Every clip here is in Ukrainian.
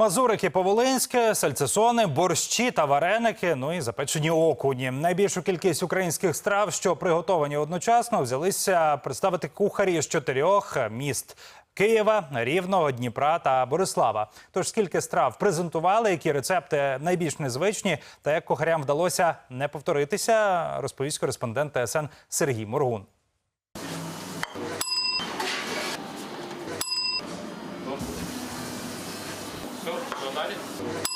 Мазурики по-волинськи, сальцесони, борщі та вареники, ну і запечені окуні. Найбільшу кількість українських страв, що приготовані одночасно, взялися представити кухарі з чотирьох міст. Києва, Рівного, Дніпра та Борислава. Тож скільки страв презентували, які рецепти найбільш незвичні, та як кухарям вдалося не повторитися, розповість кореспондент ТСН Сергій Моргун. know about it?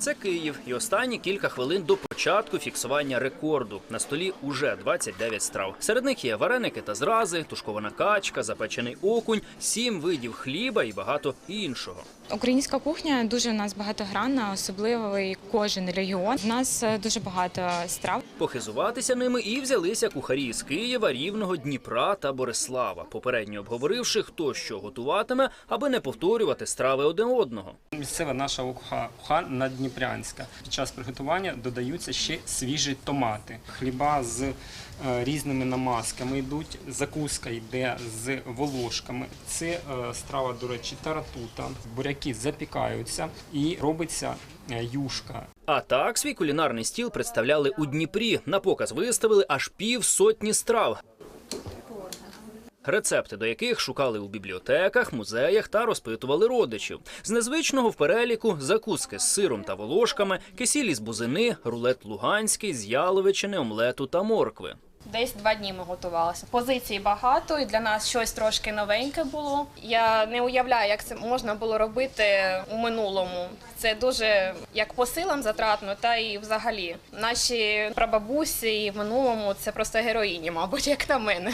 Це Київ, і останні кілька хвилин до початку фіксування рекорду. На столі уже 29 страв. Серед них є вареники та зрази, тушкована качка, запечений окунь, сім видів хліба і багато іншого. Українська кухня дуже у нас багатогранна, особливий кожен регіон. У нас е, дуже багато страв. Похизуватися ними і взялися кухарі з Києва, Рівного, Дніпра та Борислава, попередньо обговоривши, хто що готуватиме, аби не повторювати страви один одного. Місцева наша уха, уха наддніпрянська. Під час приготування додаються ще свіжі томати. Хліба з е, різними намазками йдуть, закуска йде з волошками. Це е, страва, до речі, таратута. Буряки запікаються і робиться е, юшка. А так свій кулінарний стіл представляли у Дніпрі. На показ виставили аж пів сотні страв. Рецепти до яких шукали у бібліотеках, музеях та розпитували родичів. З незвичного в переліку закуски з сиром та волошками, кисілі з бузини, рулет луганський, з яловичини, омлету та моркви. Десь два дні ми готувалися. Позицій багато, і для нас щось трошки новеньке було. Я не уявляю, як це можна було робити у минулому. Це дуже як по силам затратно, та і взагалі. Наші прабабусі і в минулому це просто героїні, мабуть, як на мене.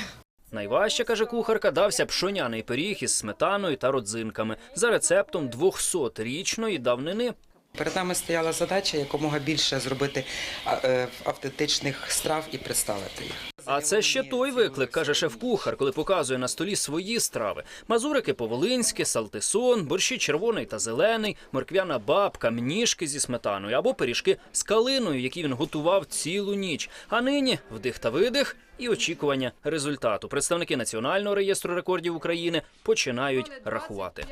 Найважче, каже кухарка, дався пшоняний пиріг із сметаною та родзинками за рецептом 200-річної давнини. Перед нами стояла задача якомога більше зробити е, автентичних страв і представити їх. А це ще той виклик, каже шеф-кухар, коли показує на столі свої страви: мазурики по-волинськи, салтисон, борщі червоний та зелений, морквяна бабка, мніжки зі сметаною або пиріжки з калиною, які він готував цілу ніч. А нині вдих та видих і очікування результату. Представники Національного реєстру рекордів України починають рахувати.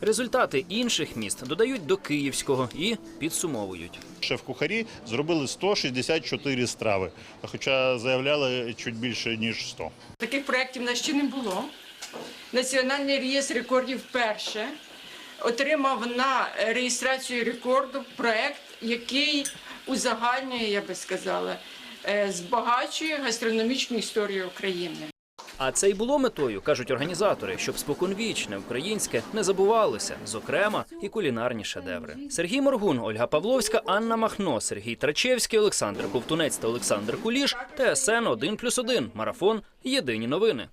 Результати інших міст додають до київського і підсумовують. Шеф-кухарі зробили 164 страви, хоча заявляли чуть більше ніж 100. Таких проєктів в нас ще не було. Національний реєстр рекордів вперше отримав на реєстрацію рекорду проєкт, який узагальнює, я би сказала, е, збагачує гастрономічну історію України. А це й було метою, кажуть організатори, щоб споконвічне українське не забувалося, зокрема і кулінарні шедеври. Сергій Моргун, Ольга Павловська, Анна Махно, Сергій Трачевський, Олександр Ковтунець та Олександр Куліш. ТСН 1+,1. Марафон. Єдині новини.